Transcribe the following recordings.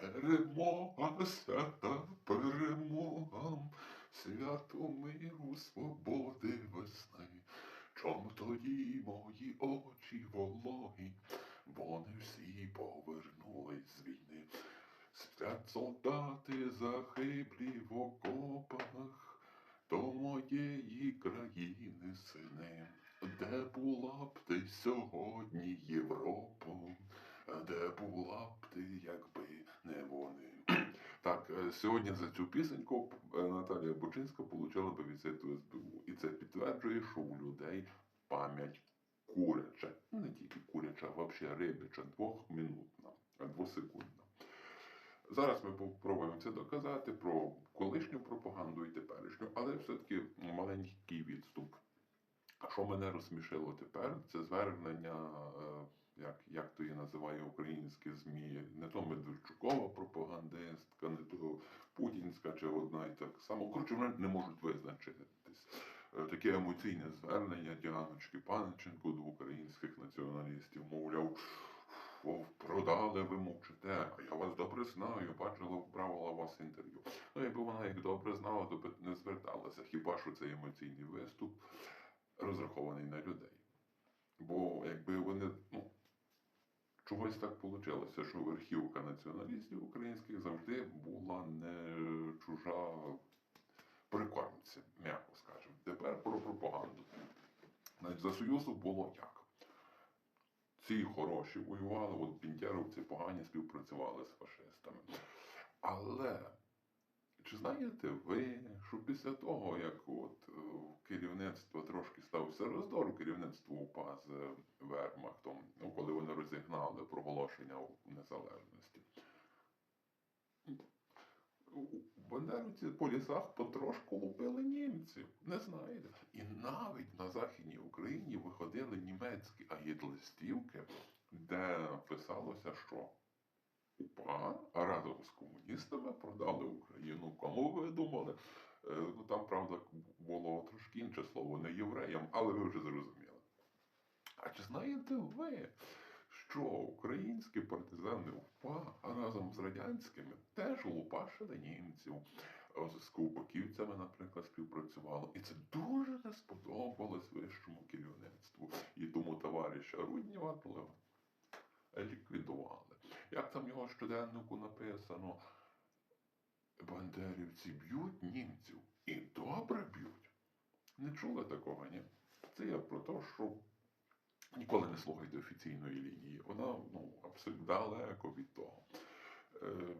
Перемога, свята перемога, свято миру, свободи весни. Чом тоді мої очі вологі, вони всі повернулись з війни. Сплять солдати загиблі в окопах, до моєї країни сини. Де була б ти сьогодні, Європо? Де була б ти, якби не вони? Так, е, сьогодні за цю пісеньку е, Наталія Бучинська отримала би від СБУ. І це підтверджує, що у людей пам'ять куряча. Ну, Не тільки куряча, а взагалі рибяча, двохмінутна, двосекундна. Зараз ми попробуємо це доказати про колишню пропаганду і теперішню, але все-таки маленький відступ. А що мене розсмішило тепер, це звернення, е, як, як то її називає українські ЗМІ, не то Медведчукова пропагандистка, не то Путінська чи одна і так само. Коротше, вони не можуть визначитись. Е, Таке емоційне звернення Діаночки Панченко до українських націоналістів, мовляв, «О, продали, ви мовчите, а я вас добре знаю, бачила, брала у вас інтерв'ю. Ну, якби вона їх добре знала, то б не зверталася. Хіба що цей емоційний виступ розрахований на людей. Бо якби вони, ну, чогось так вийшло, що верхівка націоналістів українських завжди була не чужа прикормця, м'яко скажемо. Тепер про пропаганду. Значить, за Союзу було як? Ці хороші воювали, от пінтєровці погані співпрацювали з фашистами. Але чи знаєте ви, що після того, як от е, керівництво трошки стався роздор, керівництво УПА з е, Вермахтом, ну, коли вони розігнали проголошення незалежності, бандерівці по лісах потрошку лупили німців, не знаєте. І навіть на Західній Україні виходили німецькі агітлистівки, де писалося, що УПА разом з комуністами продали Україну. Кому ви думали? Е, Ну там, правда, було трошки інше слово, не євреям, але ви вже зрозуміли. А чи знаєте ви, що українські партизани УПА разом з радянськими теж лупашили німців? З ковбаківцями, наприклад, співпрацювали. І це дуже не сподобалось вищому керівництву. І тому товариша Руднєва ліквідували. Як там його щоденнику написано, бандерівці б'ють німців і добре б'ють. Не чули такого, ні? Це я про те, що ніколи не слухайте офіційної лінії. Вона ну, абсолютно далеко від того. Е,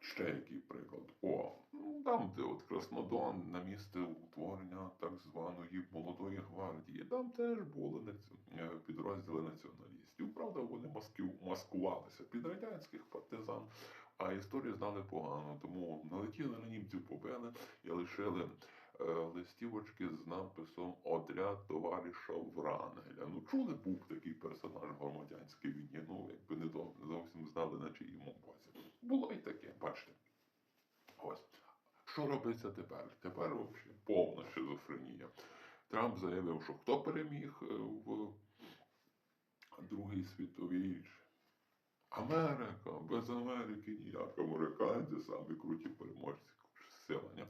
ще який приклад. О, ну, там, де от Краснодон на місце утворення так званої молодої гвардії, там теж були наці- е, підрозділи націоналістів. Правда, вони масків, маскувалися під радянських партизан, а історію знали погано, тому налетіли на німців, побили і лишили е, листівочки з написом Отряд товариша Врангеля. Ну, чули, був такий персонаж в громадянській війні, ну, якби не зовсім знали, на чиїму боці. Було і таке, бачите. Ось. Що робиться тепер? Тепер взагалі повна шизофренія. Трамп заявив, що хто переміг е, в Другій світовій. Америка, без Америки ніяк. Американці самі круті переможці силання.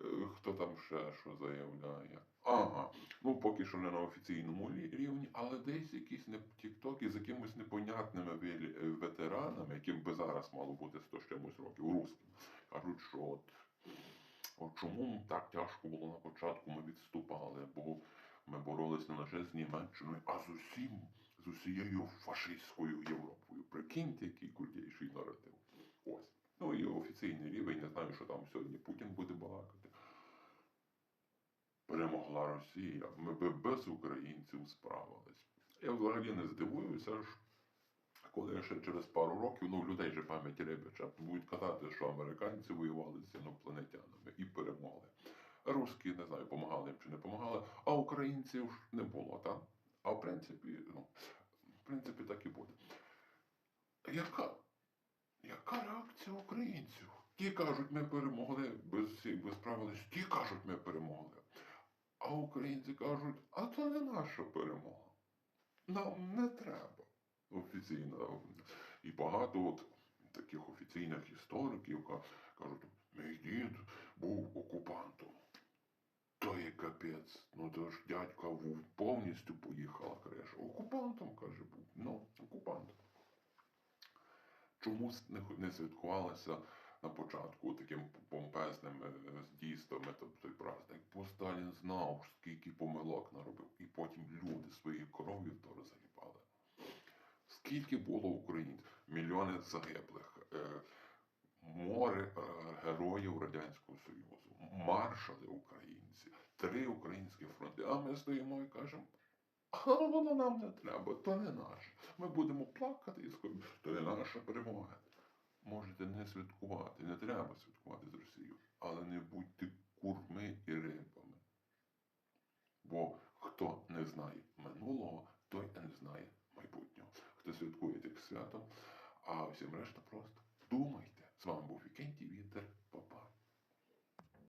Е, Хто там ще що заявляє? Ага, ну поки що не на офіційному рівні, але десь якісь не тіктоки з якимись непонятними е, ветеранами, яким би зараз мало бути 100 з чимось років, русським. Кажуть, що от, от чому так тяжко було на початку, ми відступали, бо ми боролись не лише з Німеччиною, а з усім, з усією фашистською Європою. Прикиньте, який крутіший наратив. Ось. Ну і офіційний рівень, не знаю, що там сьогодні Путін буде балакати. Перемогла Росія, ми би без українців справились. Я взагалі не здивуюся, коли ще через пару років, ну, людей же пам'ять рибича, будуть казати, що американці воювали з інопланетянами і перемогли. Русські, не знаю, помагали їм чи не помагали, а українців не було, так? А в принципі, ну, в принципі, так і буде. Яка? Яка реакція українців? Ті кажуть, ми перемогли, без всіх без справились, ті кажуть, ми перемогли. А українці кажуть, а це не наша перемога. Нам не треба офіційно. І багато от таких офіційних істориків кажуть, мій дід був окупантом. То є капець. Ну то ж дядька повністю поїхала криша. Окупантом, каже, був. Ну, окупантом. Чомусь не, не святкувалося на початку таким помпезним е, дійствами то- той праздник. Бо Сталін знав, скільки помилок наробив, і потім люди своєю кров'ю то розгрібали. Скільки було українців? Мільйони загиблих, е, море е, героїв Радянського Союзу, маршали українці, три українські фронти. А ми стоїмо і кажемо. А воно нам не треба, то не наше. Ми будемо плакати і сказати, то не наша перемога. Можете не святкувати, не треба святкувати з Росією, але не будьте курми і рибами. Бо хто не знає минулого, той не знає святом, а всім решта просто думайте. З вами був Вікентій Вітер.